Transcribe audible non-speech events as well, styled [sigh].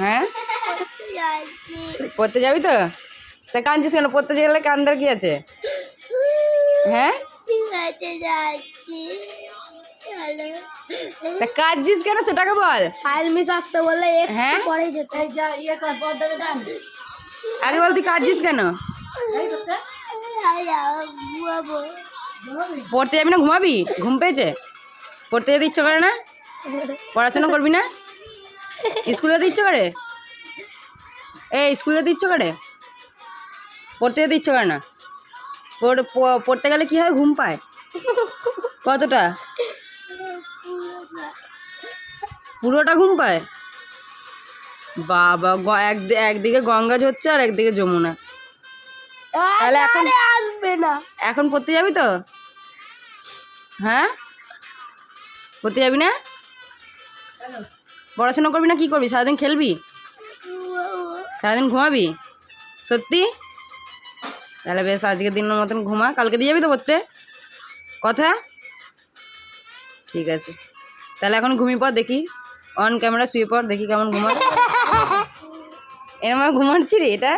হ্যাঁ? পড়তে যাবি তো? তা কাঁদছিস কেন? পড়তে গেলে কান্দার কি আছে? হ্যাঁ? তা কাঁদছিস কেন সেটাকে বল। ফাইল মিস আসতে বললে একটু হ্যাঁ? পরে যেতে। আগে বল তুই কাঁদছিস কেন? পড়তে যাবি না ঘুমাবি? ঘুম পেয়েছে? পড়তে যেতে ইচ্ছে করে না? পড়াশোনা করবি না? স্কুলে যেতে ইচ্ছে করে এই স্কুলে যেতে ইচ্ছে করে পড়তে যেতে ইচ্ছে করে না পড়তে গেলে কি হয়? ঘুম পায়। কতটা? পুরোটা ঘুম পায়? বাবা একদি- একদিকে গঙ্গা ঝরছে আর একদিকে যমুনা। তাহলে এখন- আসবে না। এখন পড়তে যাবি তো? হ্যাঁ? পড়তে যাবি না? পড়াশোনা করবি না কি করবি? সারাদিন খেলবি? সারাদিন ঘুমাবি? সত্যি? তাহলে বেশ আজকের দিনের মতন ঘুমা। কালকে দিয়ে যাবি তো পড়তে? কথা? ঠিক আছে। তাহলে এখন ঘুমিয়ে পর দেখি। অন ক্যামেরা শুয়ে পর দেখি কেমন ঘুমা [laughs] এরম ঘুমাচ্ছি রে এটা?